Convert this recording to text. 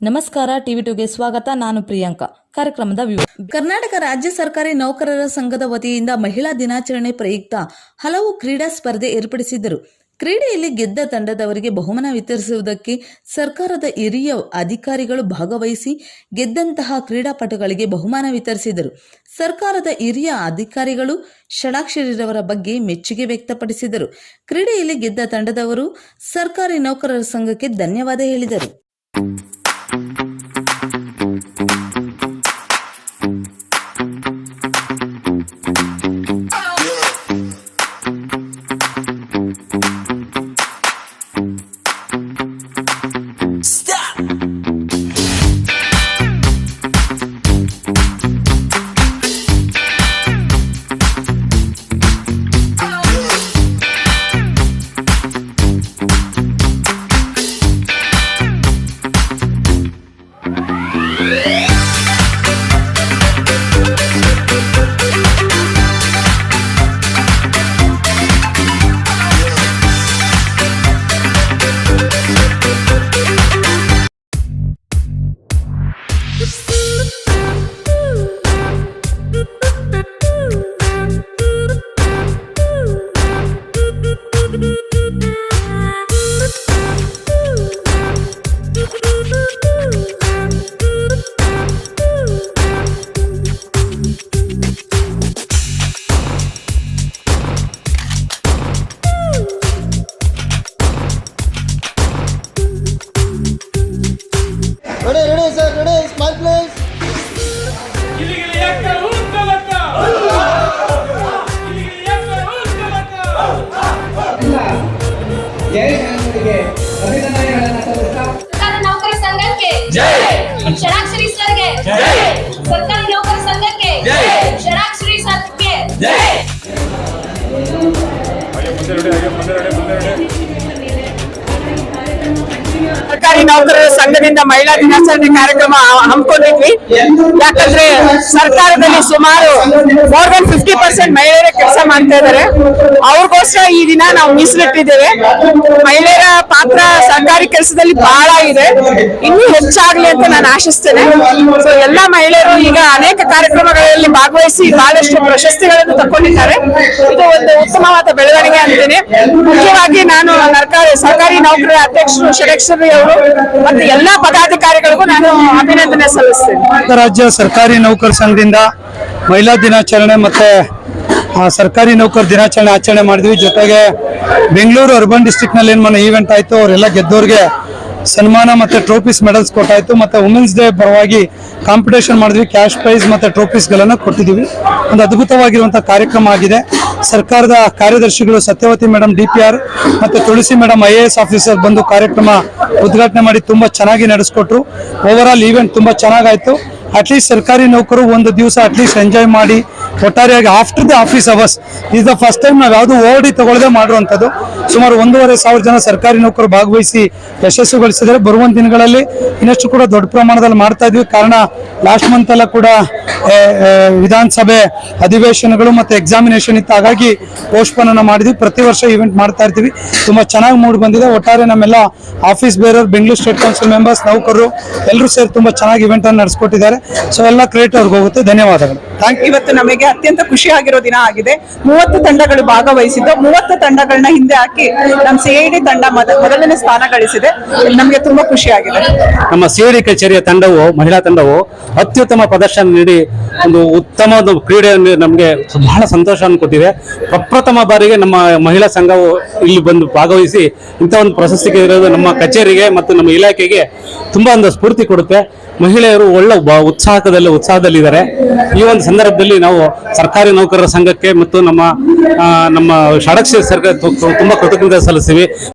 ನಮಸ್ಕಾರ, ಟಿವಿ ಟುಗೆ ಸ್ವಾಗತ. ನಾನು ಪ್ರಿಯಾಂಕಾ. ಕಾರ್ಯಕ್ರಮದ ಕರ್ನಾಟಕ ರಾಜ್ಯ ಸರ್ಕಾರಿ ನೌಕರರ ಸಂಘದ ವತಿಯಿಂದ ಮಹಿಳಾ ದಿನಾಚರಣೆ ಪ್ರಯುಕ್ತ ಹಲವು ಕ್ರೀಡಾ ಸ್ಪರ್ಧೆ ಏರ್ಪಡಿಸಿದ್ದರು. ಕ್ರೀಡೆಯಲ್ಲಿ ಗೆದ್ದ ತಂಡದವರಿಗೆ ಬಹುಮಾನ ವಿತರಿಸುವುದಕ್ಕೆ ಸರ್ಕಾರದ ಹಿರಿಯ ಅಧಿಕಾರಿಗಳು ಭಾಗವಹಿಸಿ ಗೆದ್ದಂತಹ ಕ್ರೀಡಾಪಟುಗಳಿಗೆ ಬಹುಮಾನ ವಿತರಿಸಿದರು. ಸರ್ಕಾರದ ಹಿರಿಯ ಅಧಿಕಾರಿಗಳು ಷಡಾಕ್ಷರಿರವರ ಬಗ್ಗೆ ಮೆಚ್ಚುಗೆ ವ್ಯಕ್ತಪಡಿಸಿದರು. ಕ್ರೀಡೆಯಲ್ಲಿ ಗೆದ್ದ ತಂಡದವರು ಸರ್ಕಾರಿ ನೌಕರರ ಸಂಘಕ್ಕೆ ಧನ್ಯವಾದ ಹೇಳಿದರು. ಜಯಶಂಕರಿಗೆ ಅಭಿನಂದನೆಗಳನ್ನು ಸಲ್ಲಿಸ್ತಾ ಸರ್ಕಾರಿ ನೌಕರ ಸಂಘಕ್ಕೆ ಷಡಾಕ್ಷರಿ ಸರ್ಕಾರಿ ನೌಕರರ ಸಂಘದಿಂದ ಮಹಿಳಾ ದಿನಾಚರಣೆ ಕಾರ್ಯಕ್ರಮ ಹಮ್ಮಿಕೊಂಡಿದ್ವಿ. ಯಾಕಂದ್ರೆ ಸರ್ಕಾರದಲ್ಲಿ ಸುಮಾರು ಮೋರ್ ದನ್ ಫಿಫ್ಟಿ ಪರ್ಸೆಂಟ್ ಮಹಿಳೆಯರೇ ಕೆಲಸ ಮಾಡ್ತಾ ಇದ್ದಾರೆ. ಅವ್ರಿಗೋಸ್ಕರ ಈ ದಿನ ನಾವು ಮೀಸಲಿಟ್ಟಿದ್ದೇವೆ. ಮಹಿಳೆಯರ ಪಾತ್ರ ಸರ್ಕಾರಿ ಕೆಲಸದಲ್ಲಿ ಬಹಳ ಇದೆ. ಇನ್ನೂ ಹೆಚ್ಚಾಗ್ಲಿ ಅಂತ ನಾನು ಆಶಿಸ್ತೇನೆ. ಸೊ ಎಲ್ಲಾ ಮಹಿಳೆಯರು ಈಗ ಅನೇಕ ಕಾರ್ಯಕ್ರಮಗಳಲ್ಲಿ ಭಾಗವಹಿಸಿ ಬಹಳಷ್ಟು ಪ್ರಶಸ್ತಿಗಳನ್ನು ತಕೊಂಡಿದ್ದಾರೆ ಇದು ಒಂದು ಉತ್ತಮವಾದ ಬೆಳವಣಿಗೆ ಅಂತೇನೆ. ಮುಖ್ಯವಾಗಿ ನಾನು ಸರ್ಕಾರಿ ನೌಕರರ ಅಧ್ಯಕ್ಷರು ಷಡಕ್ಷರಿ ಅವರು ಮತ್ತೆ ಎಲ್ಲಾ ಪದಾಧಿಕಾರಿಗಳಿಗೂ ನಾನು ಅಭಿನಂದನೆ ಸಲ್ಲಿಸ್ತೇನೆ. ರಾಜ್ಯ ಸರ್ಕಾರಿ ನೌಕರ ಸಂಘದಿಂದ ಮಹಿಳಾ ದಿನಾಚರಣೆ ಮತ್ತೆ ಸರ್ಕಾರಿ ನೌಕರ ದಿನಾಚರಣೆ ಆಚರಣೆ ಮಾಡಿದ್ವಿ. ಜೊತೆಗೆ ಬೆಂಗಳೂರು ಅರ್ಬನ್ ಡಿಸ್ಟಿಕ್ನಲ್ಲಿ ಏನ್ ಈವೆಂಟ್ ಆಯ್ತು, ಅವರೆಲ್ಲ ಗೆದ್ದವ್ರಿಗೆ ಸನ್ಮಾನ ಮತ್ತೆ ಟ್ರೋಫೀಸ್ ಮೆಡಲ್ಸ್ ಕೊಟ್ಟಾಯ್ತು. ಮತ್ತೆ ವುಮೆನ್ಸ್ ಡೇ ಪರವಾಗಿ ಕಾಂಪಿಟೇಷನ್ ಮಾಡಿದ್ವಿ. ಕ್ಯಾಶ್ ಪ್ರೈಸ್ ಮತ್ತೆ ಟ್ರೋಫೀಸ್ ಗಳನ್ನ ಕೊಟ್ಟಿದೀವಿ ಒಂದು ಅದ್ಭುತವಾಗಿರುವಂತಹ ಕಾರ್ಯಕ್ರಮ ಆಗಿದೆ. ಸರ್ಕಾರದ ಕಾರ್ಯದರ್ಶಿಗಳು ಸತ್ಯವತಿ ಮೇಡಮ್ ಡಿ ಪಿ ಮತ್ತೆ ತುಳಸಿ ಮೇಡಮ್ ಐ ಆಫೀಸರ್ ಬಂದು ಕಾರ್ಯಕ್ರಮ ಉದ್ಘಾಟನೆ ಮಾಡಿ ತುಂಬ ಚೆನ್ನಾಗಿ ನಡೆಸ್ಕೊಟ್ರು. ಓವರ್ ಆಲ್ ಈವೆಂಟ್ ತುಂಬ ಚೆನ್ನಾಗಾಯಿತು. ಅಟ್ಲೀಸ್ಟ್ ಸರ್ಕಾರಿ ನೌಕರು ಒಂದು ದಿವಸ ಅಟ್ಲೀಸ್ಟ್ ಎಂಜಾಯ್ ಮಾಡಿ ಒಟ್ಟಾರೆಯಾಗಿ after the office hours is the first time ನಾವು ಯಾವುದು ಓಡಿ ತಗೊಳ್ಳದೆ ಮಾಡಿರುವಂಥದ್ದು. ಸುಮಾರು ಒಂದೂವರೆ ಸಾವಿರ ಜನ ಸರ್ಕಾರಿ ನೌಕರು ಭಾಗವಹಿಸಿ ಯಶಸ್ಸುಗೊಳಿಸಿದರೆ ಬರುವ ದಿನಗಳಲ್ಲಿ ಇನ್ನಷ್ಟು ಕೂಡ ದೊಡ್ಡ ಪ್ರಮಾಣದಲ್ಲಿ ಮಾಡ್ತಾ ಇದ್ವಿ. ಕಾರಣ ಲಾಸ್ಟ್ ಮಂತ್ ಎಲ್ಲ ಕೂಡ ವಿಧಾನಸಭೆ ಅಧಿವೇಶನಗಳು ಮತ್ತು ಎಕ್ಸಾಮಿನೇಷನ್ ಇತ್ತು. ಹಾಗಾಗಿ ಪೋಸ್ಟ್ಪೋನನ್ನು ಮಾಡಿದ್ವಿ. ಪ್ರತಿ ವರ್ಷ ಇವೆಂಟ್ ಮಾಡ್ತಾ ಇರ್ತೀವಿ. ತುಂಬ ಚೆನ್ನಾಗಿ ಮೂಡ್ ಬಂದಿದೆ. ಒಟ್ಟಾರೆ ನಮ್ಮೆಲ್ಲ ಆಫೀಸ್ ಬೇರೆಯವರು ಬೆಂಗಳೂರು ಸ್ಟೇಟ್ ಕೌನ್ಸಿಲ್ ಮೆಂಬರ್ಸ್ ನೌಕರರು ಎಲ್ಲರೂ ಸೇರಿ ತುಂಬ ಚೆನ್ನಾಗಿ ಇವೆಂಟನ್ನು ನಡೆಸ್ಕೊಟ್ಟಿದ್ದಾರೆ. ಸೊ ಎಲ್ಲ ಕ್ರಿಯೇಟ್ ಅವ್ರಿಗೆ ಹೋಗುತ್ತೆ. ಧನ್ಯವಾದಗಳು. ಥ್ಯಾಂಕ್ ಇವತ್ತು ನಮಗೆ ಅತ್ಯಂತ ಖುಷಿಯಾಗಿರೋ ದಿನ ಆಗಿದೆ. ಮೂವತ್ತು ತಂಡಗಳು ಭಾಗವಹಿಸಿದ್ದು, ಮೂವತ್ತು ತಂಡಗಳನ್ನ ಹಿಂದೆ ಹಾಕಿ ನಮ್ಮ ಸಿಐಡಿ ತಂಡ ಮೊದ- ಮೊದಲನೇ ಸ್ಥಾನ ಗಳಿಸಿದೆ. ನಮಗೆ ತುಂಬಾ ಖುಷಿಯಾಗಿದೆ ನಮ್ಮ ಸಿಐಡಿ ಕಚೇರಿಯ ತಂಡವು, ಮಹಿಳಾ ತಂಡವು ಅತ್ಯುತ್ತಮ ಪ್ರದರ್ಶನ ನೀಡಿ ಒಂದು ಉತ್ತಮ ಕ್ರೀಡೆಯನ್ನು ನಮಗೆ ಬಹಳ ಸಂತೋಷವನ್ನು ಕೊಟ್ಟಿದೆ. ಪ್ರಪ್ರಥಮ ಬಾರಿಗೆ ನಮ್ಮ ಮಹಿಳಾ ಸಂಘವು ಇಲ್ಲಿ ಬಂದು ಭಾಗವಹಿಸಿ ಇಂಥ ಒಂದು ಪ್ರಶಸ್ತಿಗೆ ಇರೋದು ನಮ್ಮ ಕಚೇರಿಗೆ ಮತ್ತು ನಮ್ಮ ಇಲಾಖೆಗೆ ತುಂಬಾ ಒಂದು ಸ್ಫೂರ್ತಿ ಕೊಡುತ್ತೆ. ಮಹಿಳೆಯರು ಒಳ್ಳೆ ಉತ್ಸಾಹದಲ್ಲಿ ಉತ್ಸಾಹದಲ್ಲಿದ್ದಾರೆ. ಈ ಒಂದು ಸಂದರ್ಭದಲ್ಲಿ ನಾವು ಸರ್ಕಾರಿ ನೌಕರರ ಸಂಘಕ್ಕೆ ಮತ್ತು ನಮ್ಮ ನಮ್ಮ ಷಡಕ್ಷ ಸರ್ಕಾರ ತುಂಬ ಕೃತಜ್ಞತೆ ಸಲ್ಲಿಸ್ತೀವಿ